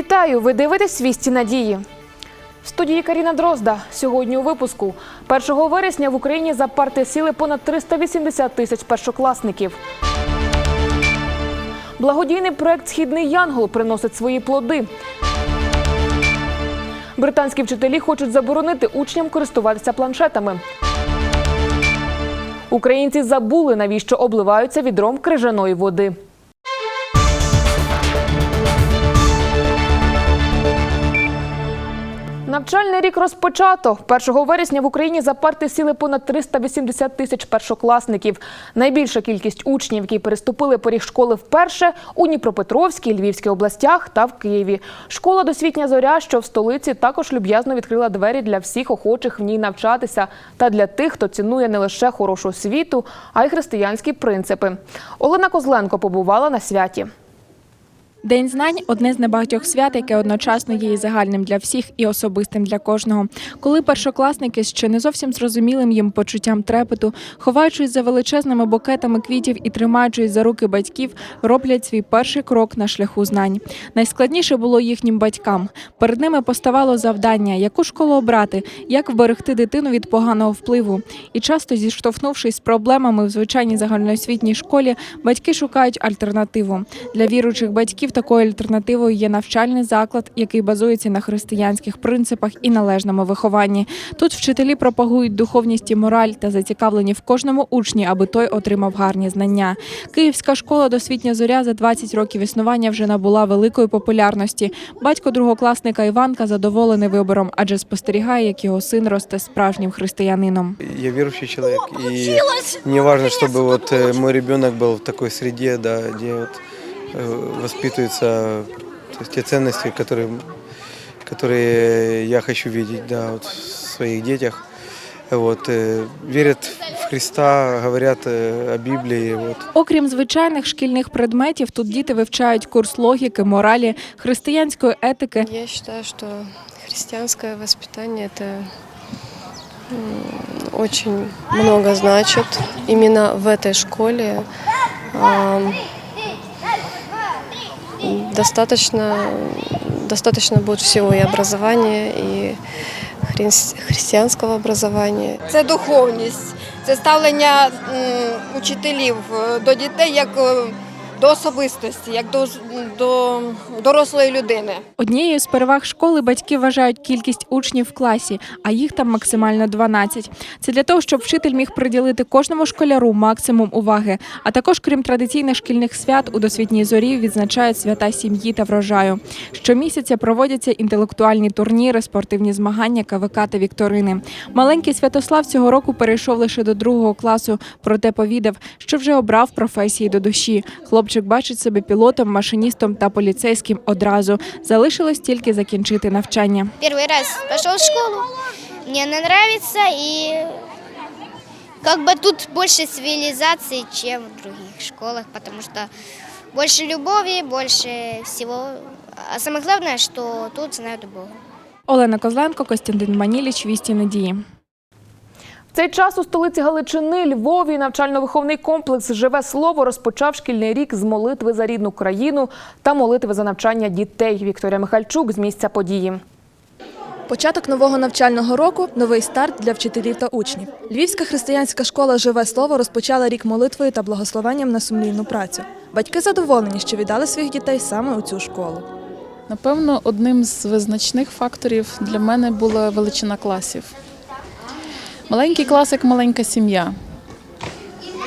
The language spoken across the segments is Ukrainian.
Вітаю! Ви дивитесь «Вісті надії. В студії Каріна Дрозда. Сьогодні у випуску 1 вересня в Україні за парти сіли понад 380 тисяч першокласників. Благодійний проект Східний Янгол приносить свої плоди. Британські вчителі хочуть заборонити учням користуватися планшетами. Українці забули, навіщо обливаються відром крижаної води. Навчальний рік розпочато. 1 вересня в Україні за парти сіли понад 380 тисяч першокласників. Найбільша кількість учнів, які переступили поріг школи вперше у Дніпропетровській, Львівській областях та в Києві. Школа досвітня зоря, що в столиці, також люб'язно відкрила двері для всіх охочих в ній навчатися та для тих, хто цінує не лише хорошу освіту, а й християнські принципи. Олена Козленко побувала на святі. День знань одне з небагатьох свят, яке одночасно є і загальним для всіх і особистим для кожного. Коли першокласники ще не зовсім зрозумілим їм почуттям трепету, ховаючись за величезними букетами квітів і тримаючись за руки батьків, роблять свій перший крок на шляху знань. Найскладніше було їхнім батькам. Перед ними поставало завдання, яку школу обрати, як вберегти дитину від поганого впливу. І часто, зіштовхнувшись з проблемами в звичайній загальноосвітній школі, батьки шукають альтернативу. Для віруючих батьків такою альтернативою є навчальний заклад, який базується на християнських принципах і належному вихованні. Тут вчителі пропагують духовність і мораль та зацікавлені в кожному учні, аби той отримав гарні знання. Київська школа досвітня зоря за 20 років існування вже набула великої популярності. Батько другокласника Іванка задоволений вибором, адже спостерігає, як його син росте справжнім християнином. Я верующий человек, и мне важно, чтобы вот э, мой ребенок был в такой среде, да, где вот э, воспитываются то есть те ценности, которые, которые я хочу видеть, да, вот в своих детях. Вот, э, верят в Христа, говорят э, о Библии, вот, Окрім звичайних шкільних предметів, тут діти вивчають курс логіки, моралі, християнської етики. Я считаю, что христианское воспитание это м, очень много значит. Именно в этой школе ам, достаточно, достаточно будет всего и образования, и хрис- христианского образования. Це духовність, це ставлення м, учителів е, до дітей як е, до особистості, як до, до дорослої людини. Однією з переваг школи батьки вважають кількість учнів в класі, а їх там максимально 12. Це для того, щоб вчитель міг приділити кожному школяру максимум уваги. А також, крім традиційних шкільних свят, у досвітній зорі відзначають свята сім'ї та врожаю. Щомісяця проводяться інтелектуальні турніри, спортивні змагання, КВК та вікторини. Маленький Святослав цього року перейшов лише до другого класу, проте повідав, що вже обрав професії до душі. Хлопчик бачить себе пілотом, машиністом та поліцейським одразу. Залишилось тільки закінчити навчання. Первый раз пошел в школу, мне она нравится, и как бы тут больше цивилизации, чем в других школах, потому что больше любови, больше всего. А самое главное, что тут знают Бога. Олена Козленко, Костянтин Маніліч, Вісті Надії. В цей час у столиці Галичини Львові навчально-виховний комплекс Живе слово розпочав шкільний рік з молитви за рідну країну та молитви за навчання дітей. Вікторія Михальчук з місця події. Початок нового навчального року новий старт для вчителів та учнів. Львівська християнська школа Живе слово розпочала рік молитвою та благословенням на сумлінну працю. Батьки задоволені, що віддали своїх дітей саме у цю школу. Напевно, одним з визначних факторів для мене була величина класів. Маленький клас як маленька сім'я.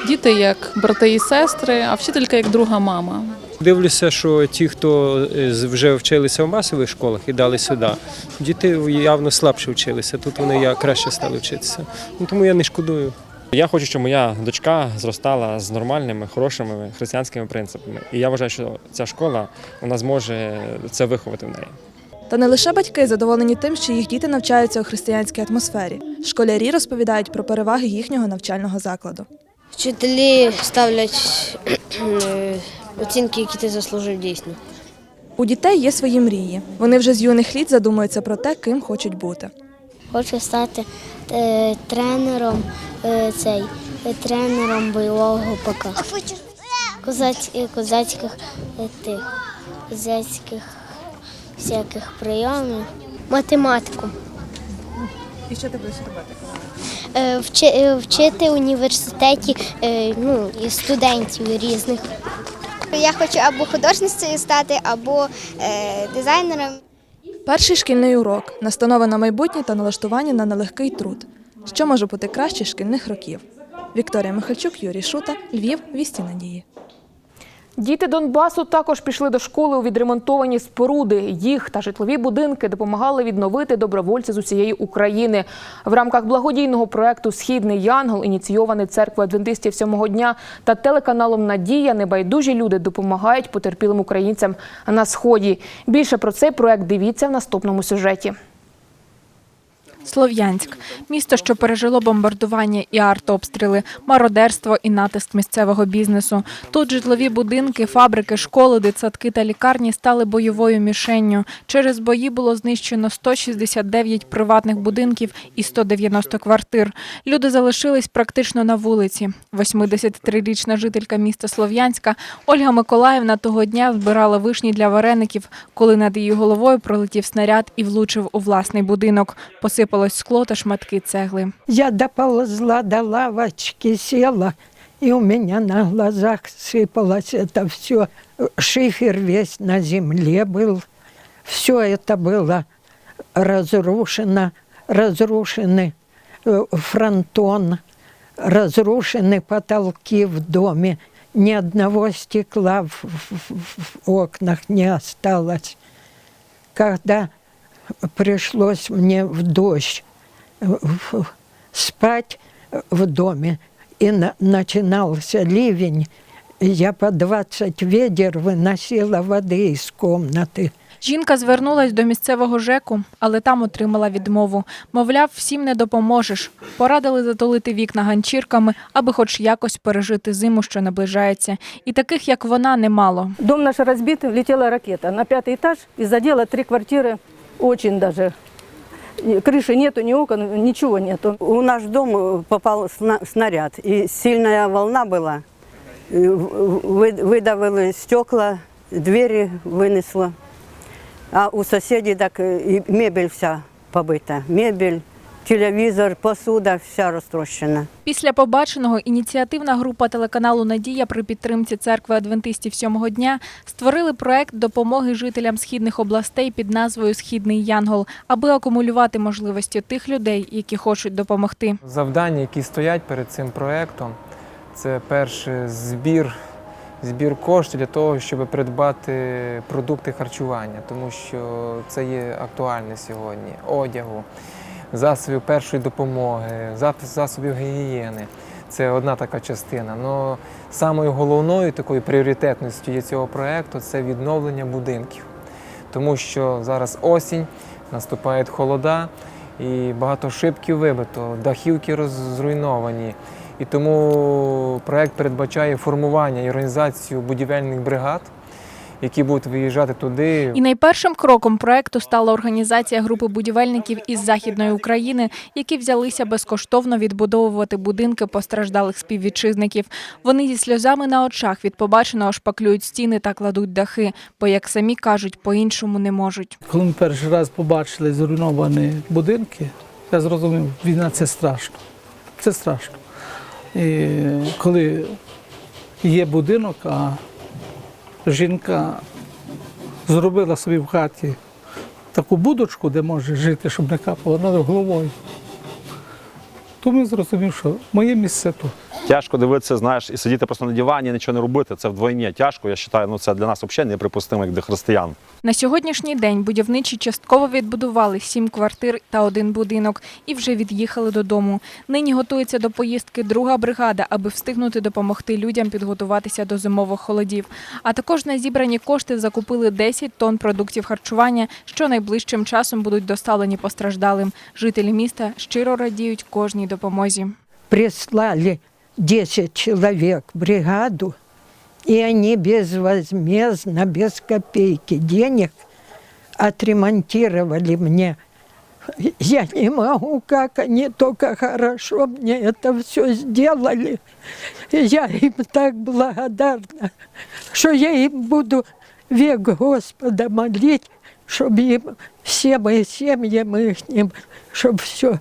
Діти як брати і сестри, а вчителька як друга мама. Дивлюся, що ті, хто е, вже вчилися в масових школах і дали сюди, діти явно слабше вчилися. Тут вони я краще стали вчитися. Ну, тому я не шкодую. Я хочу, щоб моя дочка зростала з нормальними, хорошими християнськими принципами. І я вважаю, що ця школа вона зможе це виховати в неї. Та не лише батьки задоволені тим, що їх діти навчаються у християнській атмосфері. Школярі розповідають про переваги їхнього навчального закладу. Вчителі ставлять оцінки, які ти заслужив дійсно. У дітей є свої мрії. Вони вже з юних літ задумуються про те, ким хочуть бути. Хочу стати е, тренером е, цей е, тренером бойового ПК. Козаць, е, козацьких е, тих козацьких всяких прийомів, математику. І що ти будеш робити? Е, вчи- е, Вчити в університеті е, ну, і студентів різних. Я хочу або художницею стати, або е, дизайнером. Перший шкільний урок настанови на майбутнє та налаштування на нелегкий труд. Що може бути краще шкільних років? Вікторія Михальчук, Юрій Шута, Львів, Вісті Надії. Діти Донбасу також пішли до школи у відремонтовані споруди. Їх та житлові будинки допомагали відновити добровольці з усієї України. В рамках благодійного проекту Східний Янгол, ініційований церквою адвентистів сьомого дня та телеканалом Надія, небайдужі люди допомагають потерпілим українцям на сході. Більше про цей проект дивіться в наступному сюжеті. Слов'янськ місто, що пережило бомбардування і артобстріли, мародерство і натиск місцевого бізнесу. Тут житлові будинки, фабрики, школи, дитсадки та лікарні стали бойовою мішенню. Через бої було знищено 169 приватних будинків і 190 квартир. Люди залишились практично на вулиці. 83-річна жителька міста Слов'янська Ольга Миколаївна того дня збирала вишні для вареників, коли над її головою пролетів снаряд і влучив у власний будинок. Посипалось скло та шматки цегли. Я доползла до лавочки, села, и у меня на глазах сыпалось это все. Шифер весь на земле был. Все это было разрушено, разрушены э, фронтон, разрушены потолки в доме. Ни одного стекла в, в- в- в окнах не осталось. Когда пришлось мне в дождь э, в- спать в доме, и на- начинался ливень, я по 20 ведер выносила воды из комнаты. Жінка звернулась до місцевого ЖЕКу, але там отримала відмову. Мовляв, всім не допоможеш. Порадили затулити вікна ганчірками, аби хоч якось пережити зиму, що наближається. І таких, як вона, немало. Дом наш разбит, влетела ракета на пятый этаж и задела три квартиры очень даже. И Крыши нету, ни окон, ничего нету. У наш дом э, попал сна- снаряд, и сильная волна была. И в- вы- Выдавили стекла, двери вынесло. А у соседей так э, и мебель вся побита. Мебель, телевизор, посуда вся розтрощена. Після побаченого ініціативна група телеканалу Надія при підтримці церкви адвентистів сьомого дня створили проект допомоги жителям східних областей під назвою Східний Янгол, аби акумулювати можливості тих людей, які хочуть допомогти. Завдання, які стоять перед цим проєктом, це перше збір, збір коштів для того, щоб придбати продукти харчування, тому що це є актуальне сьогодні. Одягу, засобів першої допомоги, засобів гігієни. Це одна така частина. Но самою головною такою пріоритетністю цього проєкту це відновлення будинків. Тому що зараз осінь, наступають холода, і багато шибків вибито, дахівки роз- зруйновані. І тому проект передбачає формування і організацію будівельних бригад, які будуть виїжджати туди. І найпершим кроком проекту стала організація групи будівельників із західної України, які взялися безкоштовно відбудовувати будинки постраждалих співвітчизників. Вони зі сльозами на очах від побаченого шпаклюють стіни та кладуть дахи, бо, як самі кажуть, по-іншому не можуть. Коли ми перший раз побачили зруйновані будинки, я зрозумів, війна це страшно. Це страшно. І коли є будинок, а жінка зробила собі в хаті таку будочку, де може жити, щоб не капало над головою, то ми зрозумів, що моє місце тут. Тяжко дивитися, знаєш, і сидіти просто на дивані, нічого не робити. Це вдвойні тяжко. Я вважаю, ну це для нас взагалі неприпустимо, як для християн. На сьогоднішній день будівничі частково відбудували сім квартир та один будинок і вже від'їхали додому. Нині готується до поїздки друга бригада, аби встигнути допомогти людям підготуватися до зимових холодів. А також на зібрані кошти закупили 10 тонн продуктів харчування, що найближчим часом будуть доставлені постраждалим. Жителі міста щиро радіють кожній допомозі. Прислали 10 человек бригаду, и они безвозмездно, без копейки денег отремонтировали мне. Я не могу, как они только хорошо мне это все сделали. Я им так благодарна, что я им буду век Господа молить, чтобы им, всем и семьям их, чтобы все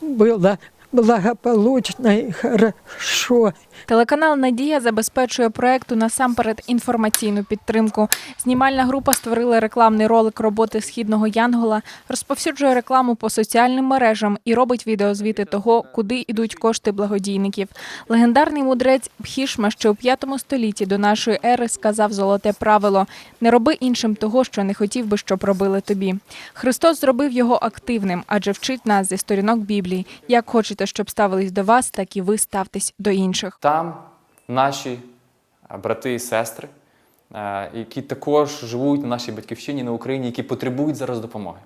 было благополучно и хорошо. Телеканал Надія забезпечує проекту насамперед інформаційну підтримку. Знімальна група створила рекламний ролик роботи східного Янгола, розповсюджує рекламу по соціальним мережам і робить відеозвіти того, куди йдуть кошти благодійників. Легендарний мудрець Бхішма ще у 5 столітті до нашої ери сказав золоте правило: не роби іншим того, що не хотів би, щоб робили тобі. Христос зробив його активним, адже вчить нас зі сторінок Біблії. Як хочете, щоб ставились до вас, так і ви ставтесь до інших. Там наші е, брати і сестри, е, які також живуть на нашій батьківщині на Україні, які потребують зараз допомоги.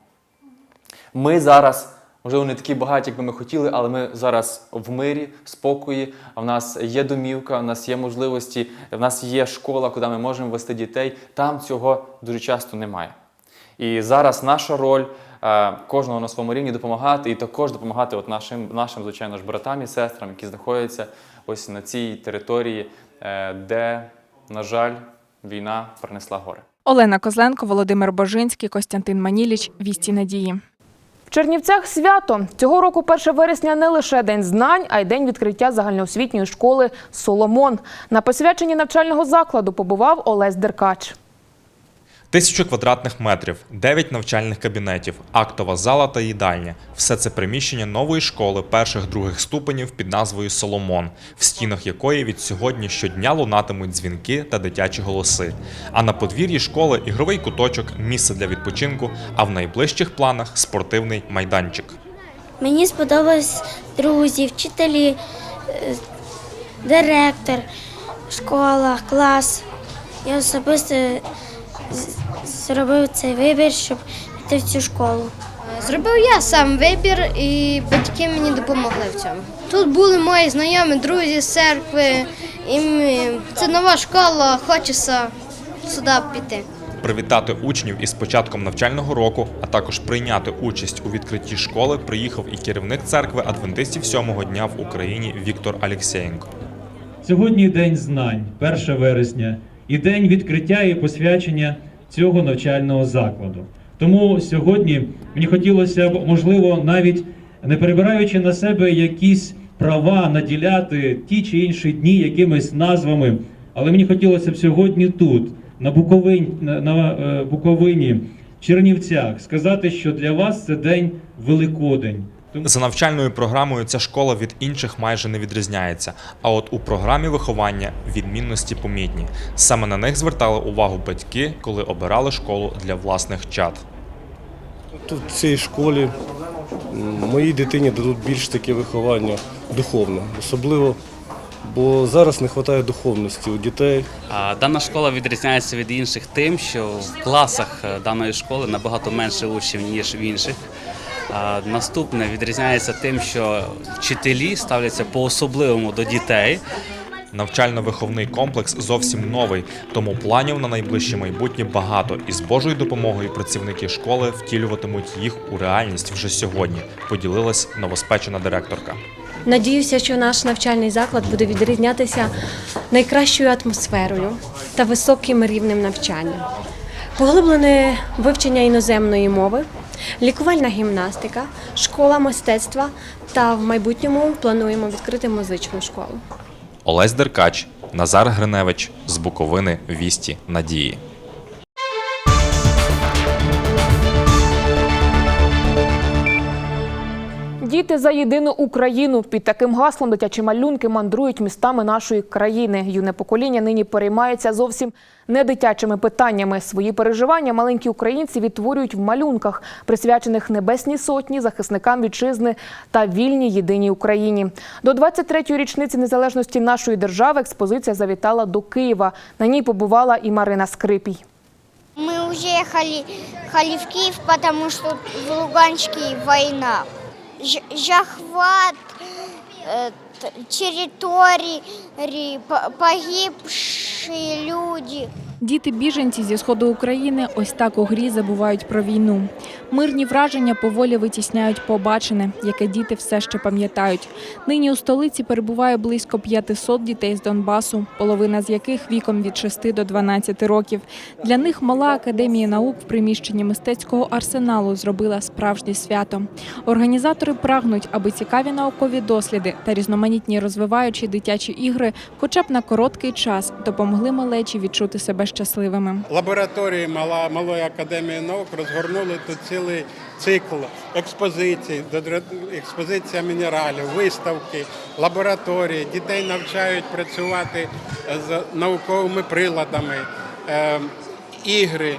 Ми зараз, можливо, не такі багаті, як би ми хотіли, але ми зараз в мирі, спокої. В нас є домівка, в нас є можливості, в нас є школа, куди ми можемо вести дітей. Там цього дуже часто немає. І зараз наша роль кожного на своєму рівні допомагати і також допомагати от нашим, нашим, звичайно ж, братам і сестрам, які знаходяться ось на цій території, е, де, на жаль, війна принесла горе. Олена Козленко, Володимир Божинський, Костянтин Маніліч. Вісті надії. В Чернівцях свято цього року 1 вересня не лише день знань, а й день відкриття загальноосвітньої школи Соломон. На посвяченні навчального закладу побував Олесь Деркач. Тисячу квадратних метрів, 9 навчальних кабінетів, актова зала та їдальня – все це приміщення нової школи перших-других ступенів під назвою Соломон, в стінах якої від сьогодні щодня лунатимуть дзвінки та дитячі голоси. А на подвір'ї школи ігровий куточок, місце для відпочинку, а в найближчих планах спортивний майданчик. Мені сподобались друзі, вчителі, е, директор, школа, клас. Я особисто зробив цей вибір, щоб піти в цю школу. Зробив я сам вибір, і батьки мені допомогли в цьому. Тут були мої знайомі, друзі з церкви. І ми- це нова школа, хочеться сюди піти. Привітати учнів із початком навчального року, а також прийняти участь у відкритті школи приїхав і керівник церкви адвентистів сьомого дня в Україні Віктор Алєксєєнко. Сьогодні день знань, 1 вересня, і день відкриття і посвячення цього навчального закладу. Тому сьогодні мені хотілося б, можливо, навіть не перебираючи на себе якісь права наділяти ті чи інші дні якимись назвами, але мені хотілося б сьогодні тут, на Буковині, на, е, Буковині, Чернівцях, сказати, що для вас це день Великодень. За навчальною програмою ця школа від інших майже не відрізняється. А от у програмі виховання відмінності помітні. Саме на них звертали увагу батьки, коли обирали школу для власних чад. Тут в цій школі моїй дитині дадуть більш таке виховання духовне, особливо, бо зараз не вистачає духовності у дітей. Дана школа відрізняється від інших тим, що в класах е, даної школи набагато менше учнів, ніж в інших. А Наступне відрізняється тим, що вчителі ставляться по-особливому до дітей. Навчально-виховний комплекс зовсім новий, тому планів на найближче майбутнє багато, і з Божою допомогою працівники школи втілюватимуть їх у реальність вже сьогодні. Поділилась новоспечена директорка. Надіюся, що наш навчальний заклад буде відрізнятися найкращою атмосферою та високим рівнем навчання. Поглиблене вивчення іноземної мови, лікувальна гімнастика, школа мистецтва та в майбутньому плануємо відкрити музичну школу. Олесь Деркач, Назар Гриневич з Буковини Вісті Надії. Діти за єдину Україну під таким гаслом дитячі малюнки мандрують містами нашої країни. Юне покоління нині переймається зовсім не дитячими питаннями. Свої переживання маленькі українці відтворюють в малюнках, присвячених Небесній сотні, захисникам вітчизни та вільній єдиній Україні. До 23-ї річниці незалежності нашої держави експозиція завітала до Києва. На ній побувала і Марина Скрипій. Мы уехали ехали в Киев, потому что в Луганске война. Захват т- территорий, ри- по- погибшие люди. Діти біженці зі сходу України ось так у грі забувають про війну. Мирні враження поволі витісняють побачене, яке діти все ще пам'ятають. Нині у столиці перебуває близько 500 дітей з Донбасу, половина з яких віком від 6 до 12 років. Для них мала академія наук в приміщенні мистецького арсеналу зробила справжнє свято. Організатори прагнуть, аби цікаві наукові досліди та різноманітні розвиваючі дитячі ігри, хоча б на короткий час, допомогли малечі відчути себе щасливими. лабораторії Мала, Малої академії наук розгорнули тут цілий цикл експозицій, експозиція мінералів, виставки, лабораторії. Дітей навчають працювати з науковими приладами, е, ігри,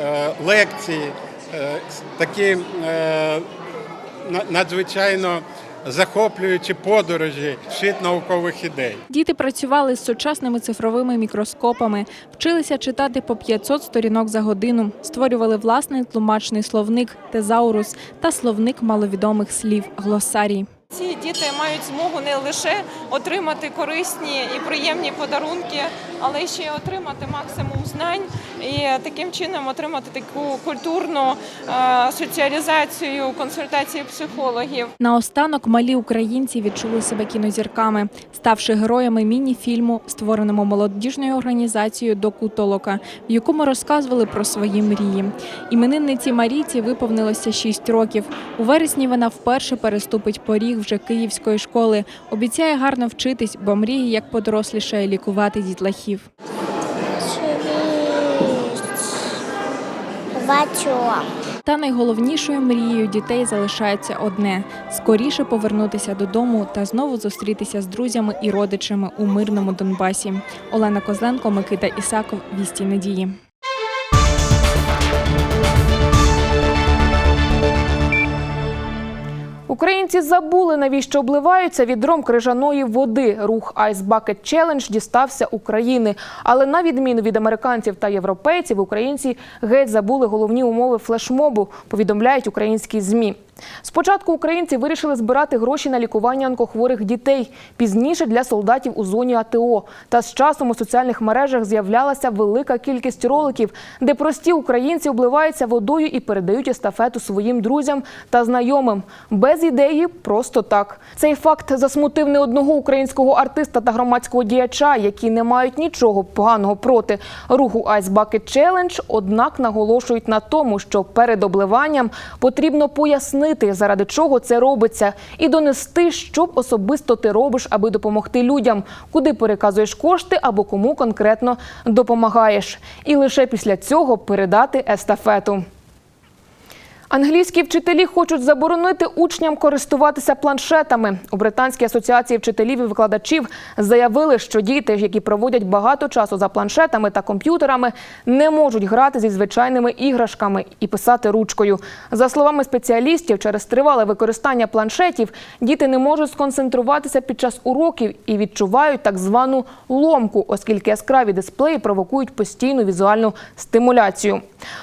е, лекції, е, такі е, на- надзвичайно захоплюючі подорожі в світ наукових ідей. Діти працювали з сучасними цифровими мікроскопами, вчилися читати по 500 сторінок за годину, створювали власний тлумачний словник тезаурус та словник маловідомих слів глосарій. Ці діти мають змогу не лише отримати корисні і приємні подарунки, але ще й отримати максимум знань і таким чином отримати таку культурну е, соціалізацію, консультації психологів. Наостанок малі українці відчули себе кінозірками, ставши героями міні-фільму, створеному молодіжною організацією Доку Толока, в якому розказували про свої мрії. Іменинниці Марійці виповнилося 6 років. У вересні вона вперше переступить поріг вже київської школи. Обіцяє гарно вчитись, бо мріє, як подорослішає лікувати дітлахів. Бачила. Та найголовнішою мрією дітей залишається одне скоріше повернутися додому та знову зустрітися з друзями і родичами у мирному Донбасі. Олена Козленко, Микита Ісаков, Вісті Надії. Українці забули, навіщо обливаються відром крижаної води. Рух Ice Bucket Challenge дістався України. Але на відміну від американців та європейців, українці геть забули головні умови флешмобу, повідомляють українські ЗМІ. Спочатку українці вирішили збирати гроші на лікування онкохворих дітей, пізніше для солдатів у зоні АТО. Та з часом у соціальних мережах з'являлася велика кількість роликів, де прості українці обливаються водою і передають естафету своїм друзям та знайомим. Без ідеї, просто так. Цей факт засмутив не одного українського артиста та громадського діяча, які не мають нічого поганого проти руху Ice Bucket Challenge, однак наголошують на тому, що перед обливанням потрібно пояснити, заради чого це робиться, і донести, що особисто ти робиш, аби допомогти людям, куди переказуєш кошти або кому конкретно допомагаєш. І лише після цього передати естафету. Англійські вчителі хочуть заборонити учням користуватися планшетами. У Британській асоціації вчителів і викладачів заявили, що діти, які проводять багато часу за планшетами та комп'ютерами, не можуть грати зі звичайними іграшками і писати ручкою. За словами спеціалістів, через тривале використання планшетів діти не можуть сконцентруватися під час уроків і відчувають так звану ломку, оскільки яскраві дисплеї провокують постійну візуальну стимуляцію.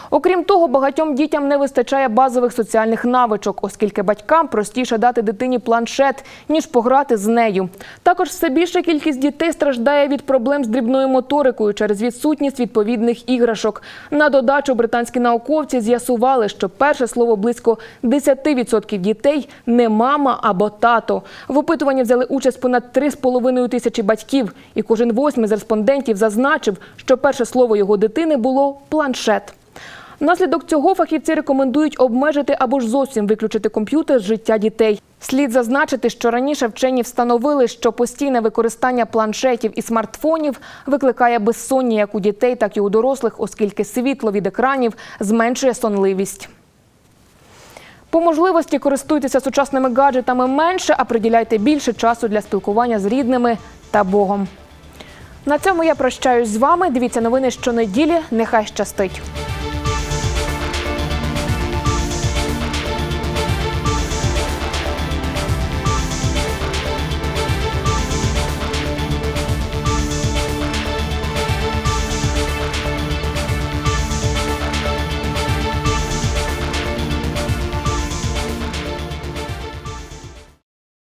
Окрім того, багатьом дітям не вистачає базових соціальних навичок, оскільки батькам простіше дати дитині планшет, ніж пограти з нею. Також все більша кількість дітей страждає від проблем з дрібною моторикою через відсутність відповідних іграшок. На додачу британські науковці з'ясували, що перше слово близько 10% дітей не мама або тато. В опитуванні взяли участь понад 3,5 тисячі батьків, і кожен восьмий з респондентів зазначив, що перше слово його дитини було планшет. Внаслідок цього фахівці рекомендують обмежити або ж зовсім виключити комп'ютер з життя дітей. Слід зазначити, що раніше вчені встановили, що постійне використання планшетів і смартфонів викликає безсоння як у дітей, так і у дорослих, оскільки світло від екранів зменшує сонливість. По можливості користуйтеся сучасними гаджетами менше, а приділяйте більше часу для спілкування з рідними та Богом. На цьому я прощаюсь з вами. Дивіться новини щонеділі. Нехай щастить.